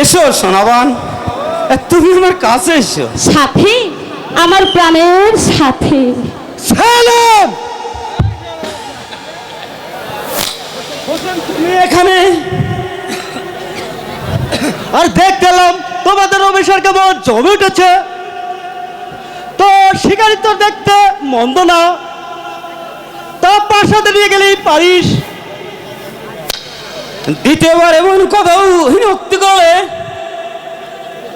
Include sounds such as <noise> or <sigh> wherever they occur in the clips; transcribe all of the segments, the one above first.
এসো সোনাবান। তুমি আমার কাছে এসো। সাথী আমার প্রাণের সাথী। তুমি এখানে? আর দেখতে এলাম তোমাদের অভিষেক কেমন জমে উঠেছে। তো শিকারি তো দেখতে মন্দ না। তা পাশাতে নিয়ে গেলেই পারিস। দ্বিতীয়বার এমন কথাও হিনক্তি করে।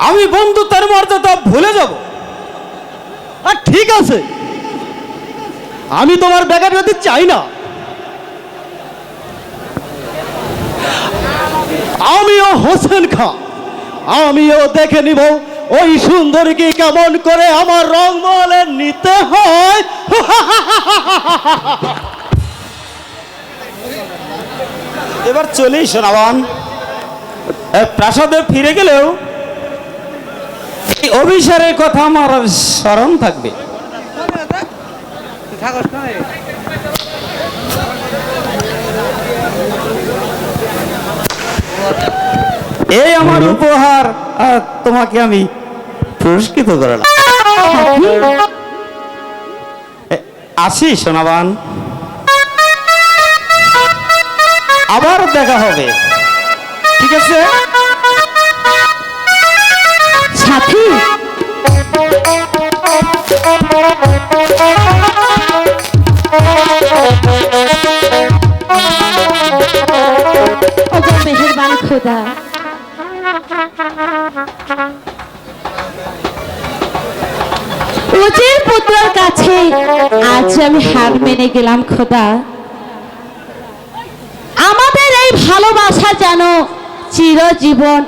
আমি বন্ধু বন্ধুত্বের মর্যাদা ভুলে যাব। আর ঠিক আছে আমি তোমার ব্যাঘাত গতি চাই না। আমিও হোসেন খা আমিও দেখে নিব ওই সুন্দরীকে কেমন করে আমার রং মহলে নিতে হয়। এবার চলেই শোনাবান এ, প্রাসাদে ফিরে গেলেও অভিসারের কথা আমার স্মরণ থাকবে। এই আমার উপহার আর তোমাকে আমি পুরস্কৃত করলাম আসি সোনাবান। আবার দেখা হবে। ঠিক আছে? সাথী। মেহেরবান খোদা উজির খোদা। আমাদের এই ভালোবাসা যেন চিরজীবন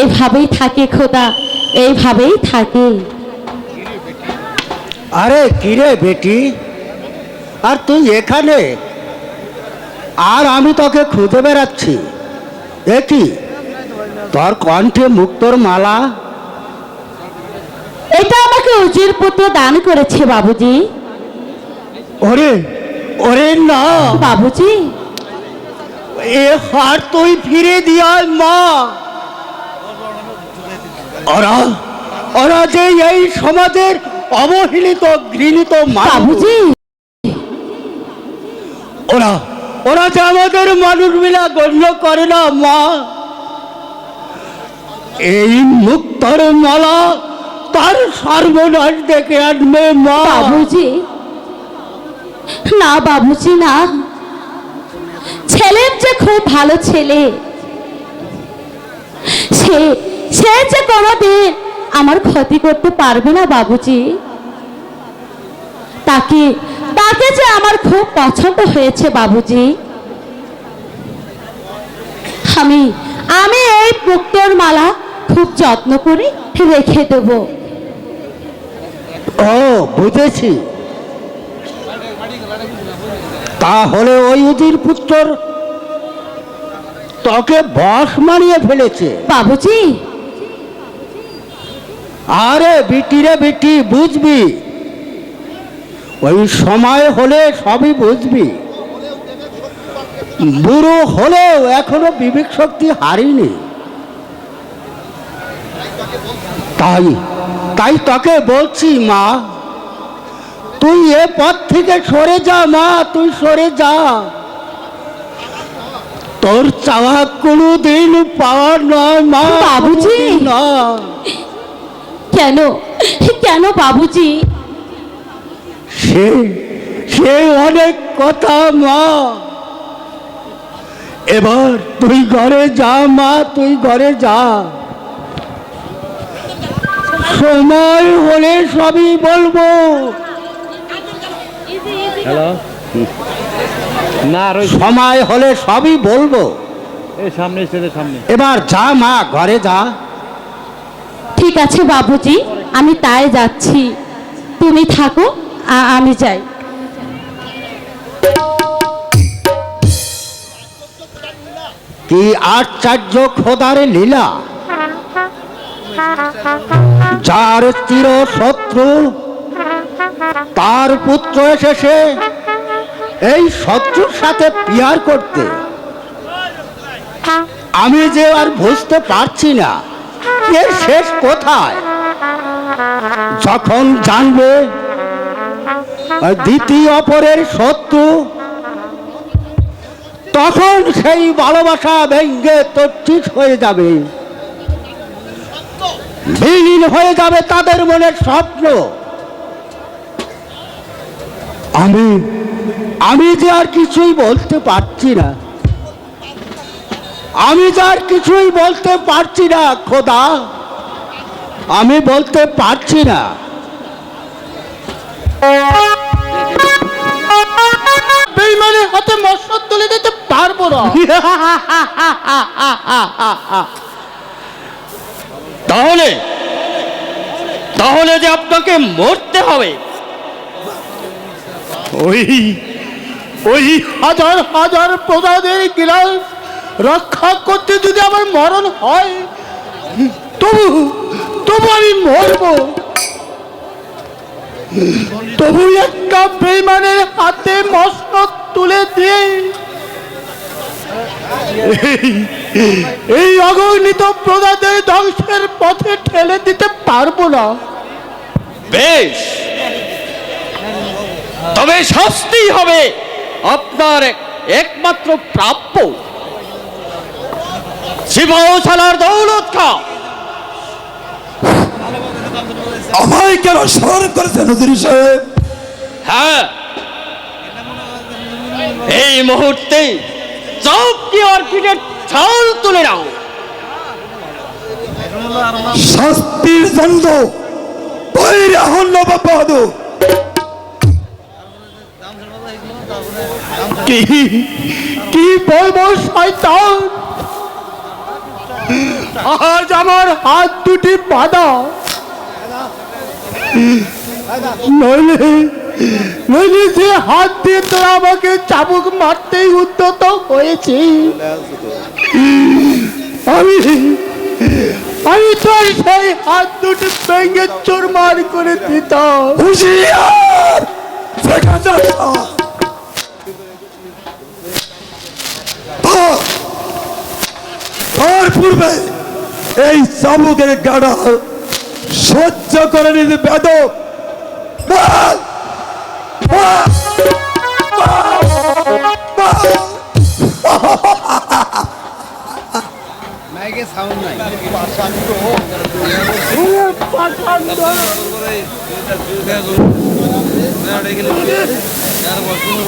এইভাবেই থাকে, খোদা এইভাবেই থাকে। আরে কিরে বেটি? আর তুই এখানে? আর আমি তোকে খুঁজে বেড়াচ্ছি। এ কি? তোর কণ্ঠে মুক্তর মালা? এটা আমাকে উজির পুত্র দান করেছে বাবুজি। ওরে ওরে না। বাবুজি। এ হার তুই ফিরে দিয়ায় মা। ওরা ওরা যে এই সমাজের অবহেলিত ঘৃণিত বাবুজি। ওরা ওরা যে আমাদের মানুষ মিলা গণ্য করে না, মা। এই মুক্তর মালা তার সর্বনাশ দেখে আনবে, মা। বাবুজি, না বাবুজি, না। ছেলের যে খুব ভালো ছেলে, সে সে যে কোনোদিন আমার ক্ষতি করতে পারবে না, বাবুজি। তাকে তাকে যে আমার খুব পছন্দ হয়েছে বাবুজি। আমি আমি এই মুক্তোর মালা খুব যত্ন করে রেখে দেবো। ও বুঝেছি। তাহলে ওই উদির পুত্র তোকে বস মানিয়ে ফেলেছে। বাবুজি। আরে বিটি রে বিটি বুঝবি? ওই সময় হলে সবই বুঝবি। বুড়ো হলেও এখনও বিবেক শক্তি হারিনি। তাই তাই তোকে বলছি মা তুই এ পথ থেকে সরে যা মা তুই সরে যা। তোর চাওয়া কোনো দিন পাওয়ার নয় মা বাবুজি। না কেন? কেন বাবুজি? সে সে অনেক কথা মা। এবার তুই ঘরে যা মা তুই ঘরে যা। সময় হলে সবই বলব। হ্যালো না আর সময় হলে সবই বলব। সামনে সামনে। এবার যা মা ঘরে যা। ঠিক আছে বাবুজি আমি তাই যাচ্ছি। তুমি থাকো। আমি যাই কি আশ্চর্য খোদার লীলা? যার চির শত্রু, তার পুত্র এসেছে, এই শত্রুর সাথে পিয়ার করতে। আমি যে আর বুঝতে পারছি না, এর শেষ কোথায়? যখন জানবে দ্বিতীয় অপরের তখন সেই ভালোবাসা ভেঙ্গে হয়ে যাবে। বিলীন হয়ে যাবে তাদের স্বপ্ন। আমি আমি যে আর কিছুই বলতে পারছি না। আমি যে আর কিছুই বলতে পারছি না, খোদা। আমি বলতে পারছি না। বেইমানের হাতে মশলা তুলে দিতে পারব না। তাহলে তাহলে যে আপনাকে মরতে হবে। ওই ওই হাজার হাজার প্রজাদের গিলাস রক্ষা করতে যদি আমার মরণ হয় তবু তবু আমি মরবো। তবু একটা বেইমানের হাতে মসনদ তুলে দিয়ে। এই- অগণিত প্রজাদের ধ্বংসের পথে ঠেলে দিতে পারব না। বেশ। তবে শাস্তি হবে আপনার একমাত্র প্রাপ্য। শিবাউছালার দৌলত খা আমায় কেন স্মরণ করেছেন সাহেব? হ্যাঁ এই মুহূর্তে চৌকি ছাল তুলে নাও। শাস্তির দণ্ড কি কি বলব শয়তান? আজ আমার হাত দুটি বাঁধা। নইলে যে হাত দিয়ে তোরা আমাকে চাবুক মারতেই উদ্যত হয়েছে। আমি আমি তোর সেই হাত দুটো ভেঙে চুরমার করে দিতাম। পূর্বে এই চাবুকের গাড়া সহ্য করে নিতে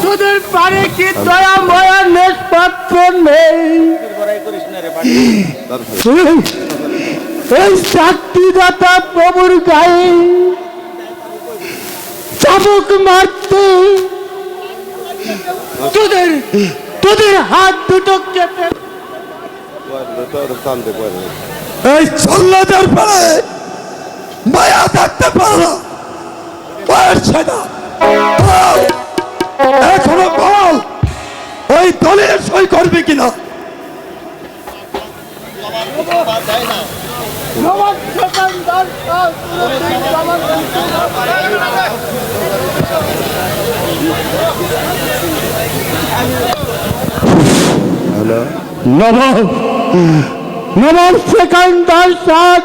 তোদের পারে কি দয়া ময়া নেশপাত্র নেই? এই শাক্তিদাতা প্রভুর গায়ে চাবুক মারতে। তোদের তোদের হাত দুটো কেটে এই চল্লাদের পরে মায়া থাকতে পারে না। ছেদা এখনও বল, ওই দলের সই করবে কিনা? নবাব নবাব সেখানকার সাথ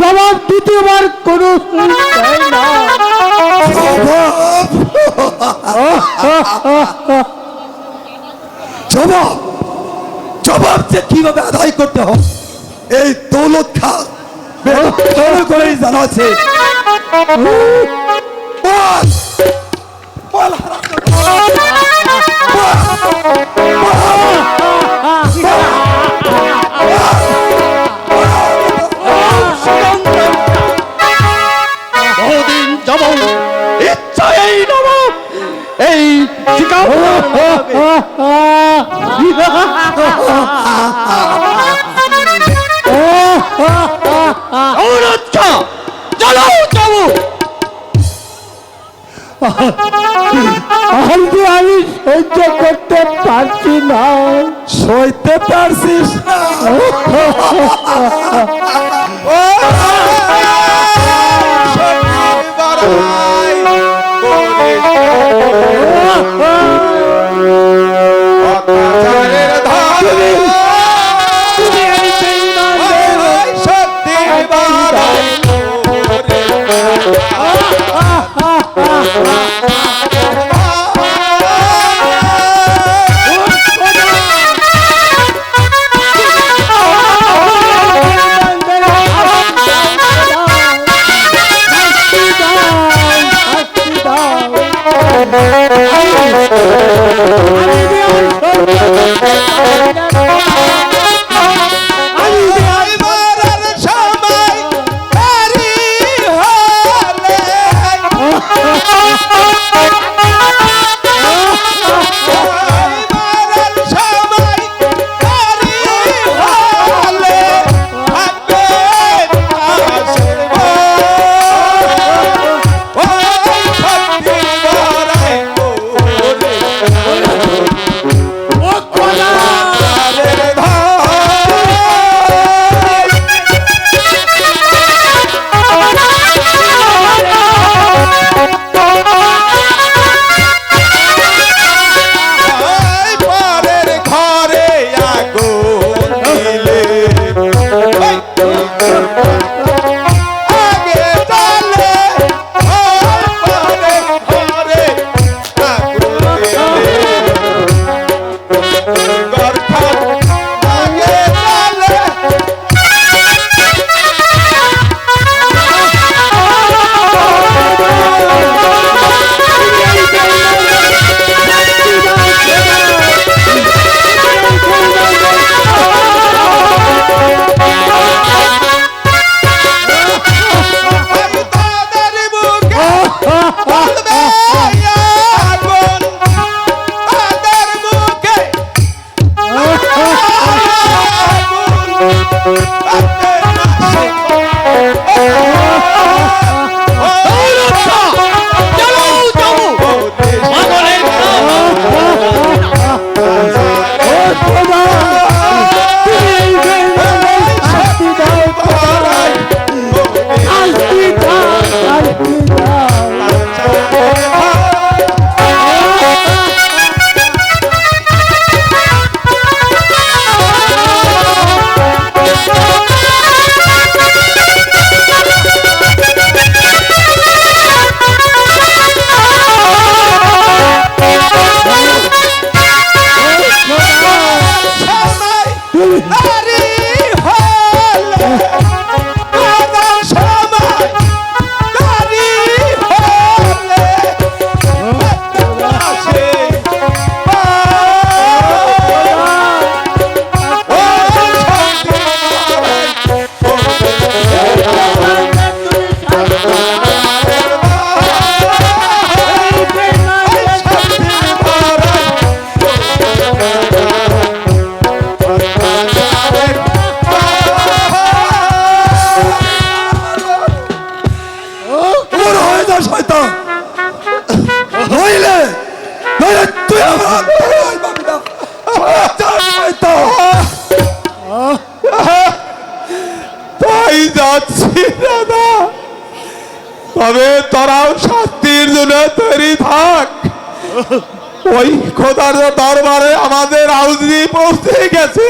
জবাব দ্বিতীয়বার কোনো সুর দেয় না জবাব! জবাব যে কীভাবে আদায় করতে হয়? এই ভালো আছে! বহুদিন জবাব ইচ্ছা এই নবাব এই শিকার <laughs> আমি আমি সহ্য করতে পারছি না। সইতে পারছিস <laughs> তাই যাচ্ছি দাদা তবে তোরাও শাস্তির জন্য তৈরি থাক। ওই খোদার দরবারে আমাদের আউজি পৌঁছে গেছে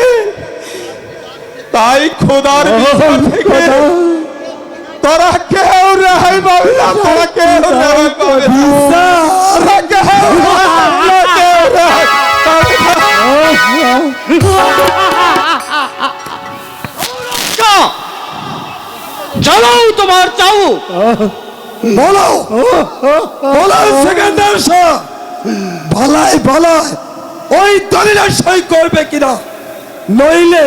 তাই খোদার থেকে তোরা কেউ রেহাই পাবি না তোরা কেউ রেহাই পাবি না তোরা কেউ তোরা কেউ রেহাই পাবি না। চালাও তোমার চাউ বলো। বলো সেকেন্ডার শাহ ভালাই ভালাই ওই দলিলের সই করবে কিনা? নইলে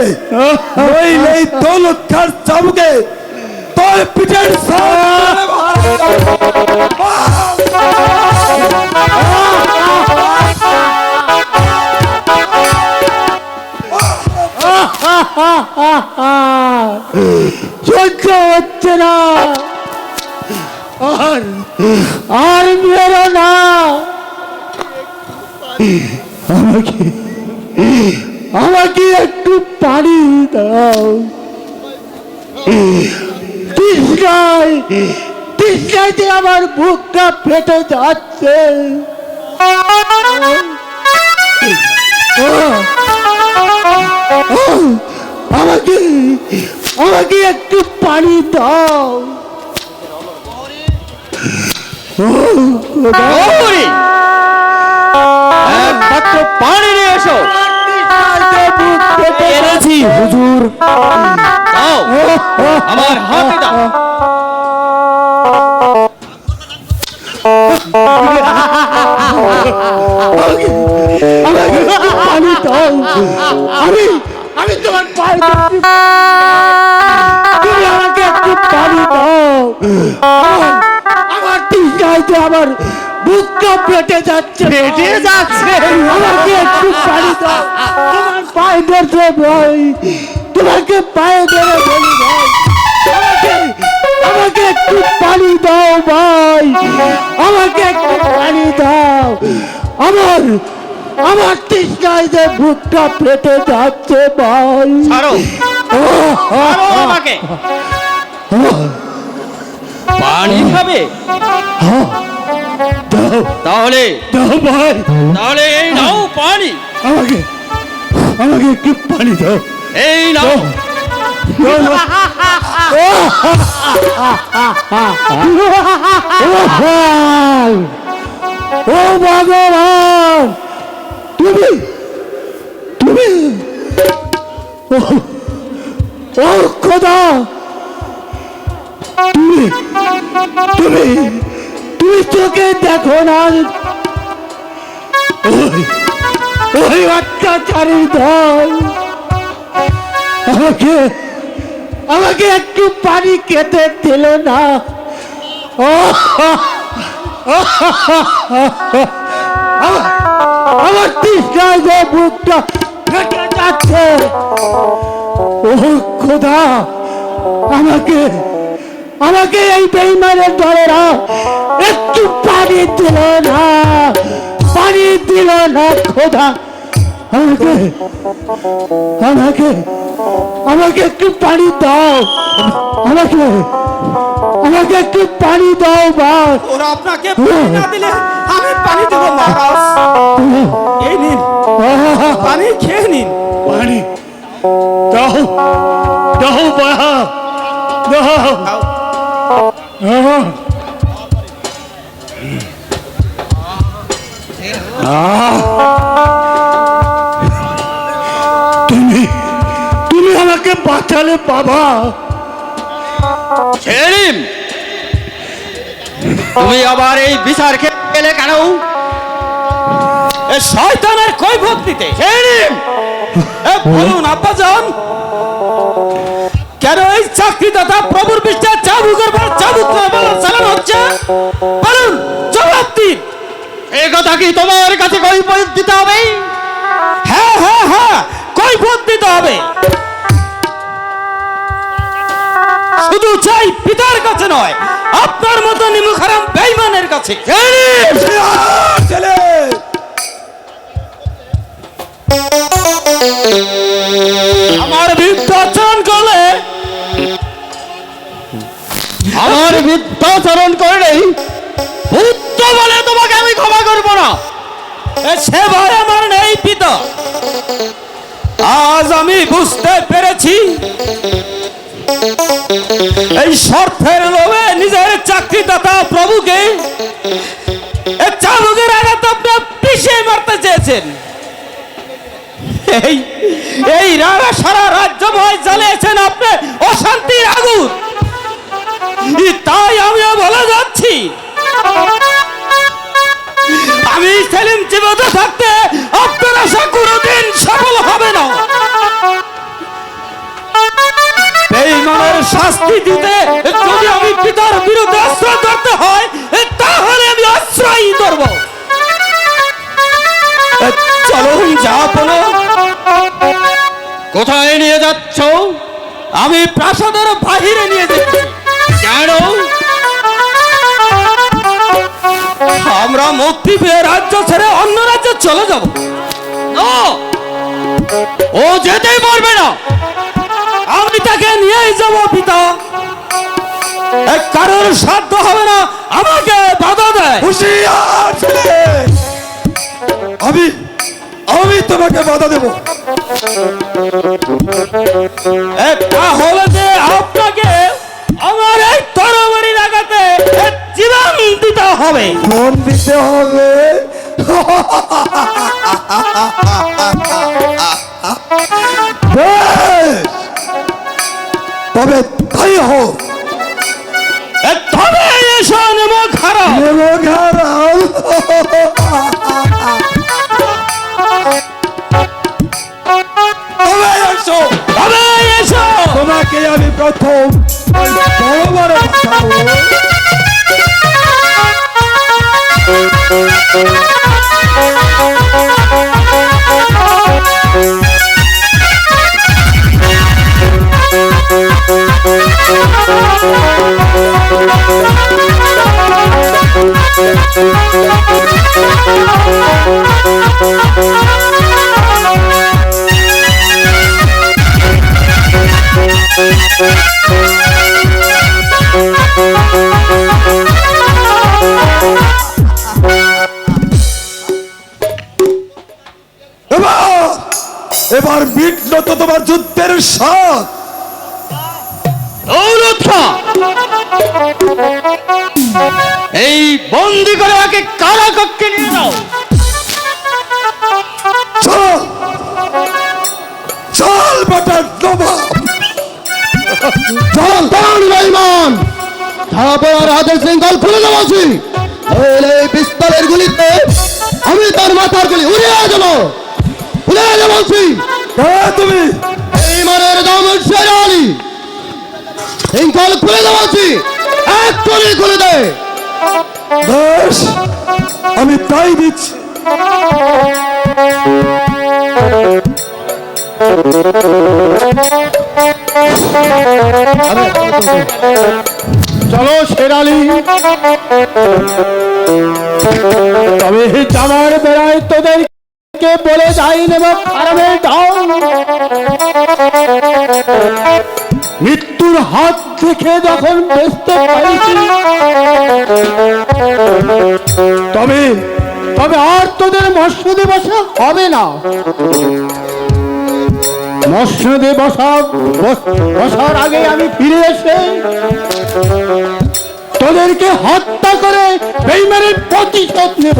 নইলে দৌলত খার চাবুকে তোর পিঠের হচ্ছে <laughs> <laughs> <laughs> আর মেরো না আমাকে আমাকে একটু পানি দাও তৃষ্ণায় তৃষ্ণাইতে আমার বুকটা ফেটে যাচ্ছে আমাকে আমাকে একটু পানি দাও। একমাত্র পানি নিয়ে এসো। এনেছি হুজুর। দাও। আমার হাতে দাও। আমাকে দাও। আমি আমি তোমার পায়ে তুমি আমাকে একটু পানি দাও। আমার- আমার বুকটা পেটে যাচ্ছে। পেটে যাচ্ছে। আমাকে একটু পানি দাও। তোমার পায়ে ধরছে ভাই। তোমাকে পায়ে ধরে বলি ভাই। আমাকে আমাকে একটু পানি দাও ভাই। আমাকে একটু পানি দাও। আমার আমার তৃষ্ণায় যে বুকটা পেটে যাচ্ছে ভাই। আমাকে। পানি খাবে? দাও। তাহলে? তাহলে এই নাও পানি। আমাকে আমাকে একটু পানি দাও। এই নাও। ভগবান ও ভগবান তুমি? তুমি? ও ও খোদা। তুমি তুমি চোখে দেখো না। ওই অত্যাচারী আমাকে আমাকে একটু পানি খেতে দিল না। আমার তৃষ্ণায় যে বুকটা ফেটে যাচ্ছে। ও খোদা, আমাকে আমাকে এই বেইমানের দলেরা একটু পানি দিল না পানি দিল না খোদা। আমাকে আমাকে আমাকে একটু পানি দাও। আমাকে আমাকে একটু পানি দাও বা ওরা আপনাকে পানি না দিলে আমি পানি দেব মহারাজ এই নিন। পানি খেয়ে নিন। পানি দাও দাও বা দাও। তুমি তুমি আমাকে বাঁচালে বাবা। ছেড়িম তুমি আবার এই বিচার খেলে কেন? এ শয়তানের কই ভক্তিতে এ বলুন আব্বা যান কেন এই চাকরিদাতা প্রভুর পৃষ্ঠে চাবুকের পর চাবুক চালানো হচ্ছে? বলুন, জবাব দিন। এই কথা কি তোমার কাছে কৈফত দিতে হবে? হ্যাঁ হ্যাঁ হ্যাঁ কৈফত দিতে হবে। শুধু চাই পিতার কাছে নয়, আপনার মতো নিমুখারাম বেইমানের কাছে। ছেলে! আমার বৃদ্ধাচরণ করলে, আমার বৃদ্ধাচরণ করলে ভূত বলে তোমাকে আমি ক্ষমা করব না। সে ভাই আমার নেই পিতা। আজ আমি বুঝতে পেরেছি এই স্বার্থের লোভে নিজের চাকরিদাতা প্রভুকে চাবুকের আঘাত আপনি পিছিয়ে মারতে চেয়েছেন। এই এই রাগা সারা রাজ্য ভয় জ্বালিয়েছেন আপনি। অশান্তির আগুন। তাই আমিও বলে যাচ্ছি। আমি সেলিম জীবিত থাকতে আপনার আশা কোনোদিন সফল হবে না। বেঈমানের শাস্তি দিতে যদি আমি পিতার বিরুদ্ধে আশ্রয় ধরতে হয়, তাহলে আমি আশ্রয়ই ধরব। চলো যাপন কোথায় নিয়ে যাচ্ছ? আমি প্রাসাদের বাহিরে নিয়ে যাচ্ছি। কেন? আমরা মুক্তি পেয়ে রাজ্য ছেড়ে অন্য রাজ্যে চলে যাব। ও! যেতেই পারবে না। আমি তাকে নিয়েই যাব, পিতা। কারোর সাধ্য হবে না। আমাকে বাধা দেয়। আমি আমি তোমাকে বাধা দেব। একটা হলে যে আপনাকে আমার এই তরবারি লাগাতে জীবন দিতে হবে। ফোন দিতে হবে। তবে তাই হোক। প্রথম ওই বড় এবার মিটল তো তোমার যুদ্ধের খাঁ। এই বন্দি করে ওকে কারা কক্ষে নিয়ে যাও চল। চল বেটার নবাব। বেঈমান হাতের শৃঙ্খল খুলে দেওয়াছি নইলে এই পিস্তলের গুলিতে আমি তার মাথার গুলি উড়িয়ে দেব। উড়িয়ে দেব বলছি কে তুমি। দাম শের আলী শৃঙ্খল খুলে দেওয়াছি এক করে খুলে দে। বেশ আমি তাই দিচ্ছি। চলো শেরালি তবে জামার বেড়ায় তোদেরকে বলে যাই নেব খারাপের মৃত্যুর হাত দেখে যখন বেসতে পারিছি, তবে তবে আর তোদের মৎস্য দিবসে হবে না। মৎস্য দিবসা বসার আগে আমি ফিরে এসে তোদেরকে হত্যা করে বেইমানের প্রতিশোধ নেব।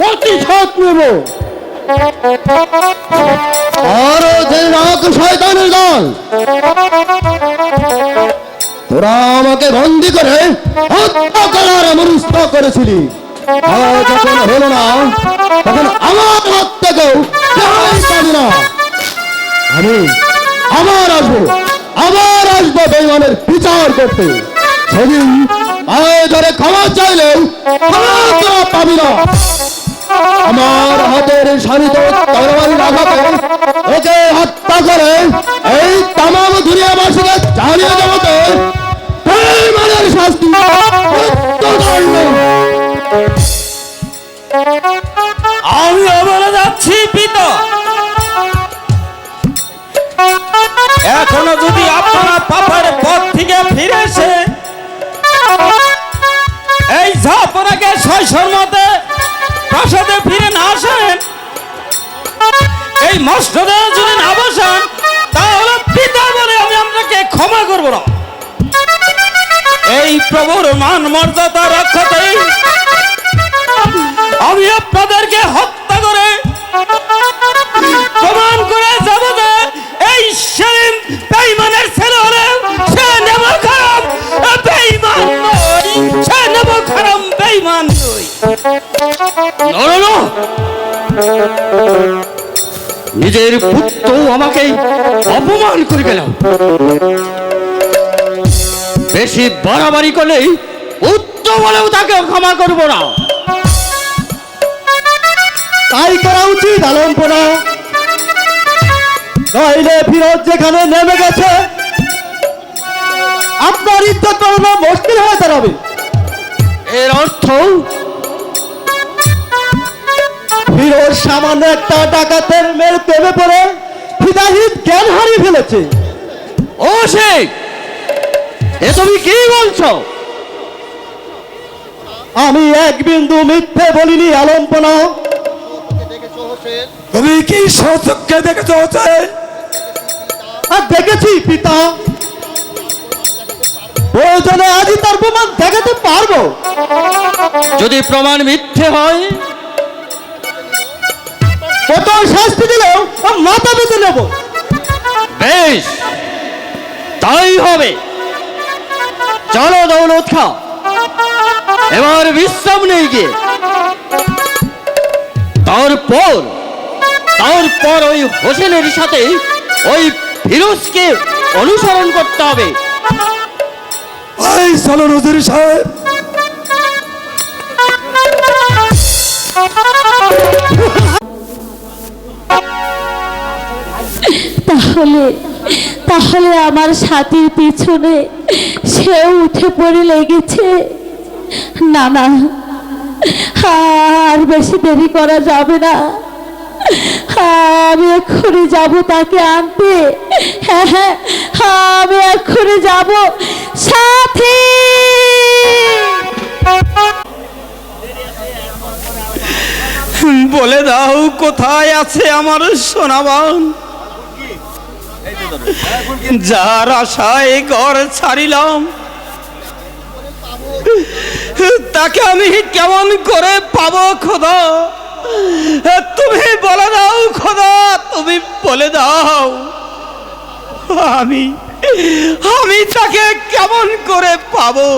প্রতিশোধ নেব। আরও শয়তানের দল। তোরা আমাকে বন্দি করে হত্যা করার মনস্থ করেছিলি। আর যখন হলো না, তখন আমার হাত থেকেও রেহাই না আমি আবার আসব আবার আসব বেইমানের বিচার করতে। সেদিন পায়ে ধরে ক্ষমা চাইলেও পাবি না। আমার হাতের শাড়িতে তরবারি লাগাতে ওকে হত্যা করে এই তামাম দুনিয়াবাসীকে জানিয়ে দেবতে বেইমানের শাস্তি আমি বলে যাচ্ছি পিতা। এখনও যদি আপনারা পাপের পথ থেকে ফিরে এসে জাপনাকে শৈশর মতে প্রাসাদে ফিরে না আসেন, এই মস্তদে যদি না বসেন, তাহলে পিতা বলে আমি আপনাকে ক্ষমা করব না। এই প্রভুর মান মর্যাদা রক্ষাতে আমি আপনাদেরকে হত্যা নিজের পুত্র আমাকে অপমান করে গেল। বেশি বাড়াবাড়ি করলেই পুত্র বলেও তাকে ক্ষমা করব না। তাই করা উচিত আলম্পনা নইলে ফিরোজ যেখানে নেমে গেছে আপনার ইজ্জত করানো মুশকিল হয়ে দাঁড়াবে। এর অর্থ ফিরোজ সামান্য একটা ডাকাতের মেয়ের প্রেমে পড়ে? হিদাহিত জ্ঞান হারিয়ে ফেলেছে? ও শেখ এ তুমি কি বলছো? আমি এক বিন্দু মিথ্যে বলিনি আলম্পনা। তুমি কি সচক্ষে দেখেছ হোসেন আর দেখেছি পিতা। প্রয়োজনে আজই তার প্রমাণ দেখাতে পারব। যদি প্রমাণ মিথ্যে হয় কত শাস্তি দিলেও মাথা বেঁধে নেব। বেশ। তাই হবে। চলো দৌলত খা এবার বিশ্রাম নেই গিয়ে। তারপর তারপর ওই হোসেনের সাথে ওই ফিরোজকে অনুসরণ করতে হবে। এই চলো নজর সাহেব। <laughs> <laughs> তাহলে তাহলে আমার সাথীর পিছনে সেও উঠে পড়ে লেগেছে। না না, আর বেশি দেরি করা যাবে না। আমি এক্ষুনি যাব তাকে আনতে। হ্যাঁ হ্যাঁ আমি এক্ষুনি যাব। সাথী! বলে দাও, কোথায় আছে আমার সোনাবান? যার আশায় ঘর ছাড়িলাম, তাকে আমি কেমন করে পাবো খোদা? তুমি বলে দাও খোদা, তুমি বলে দাও। আমি আমি তাকে কেমন করে পাবো?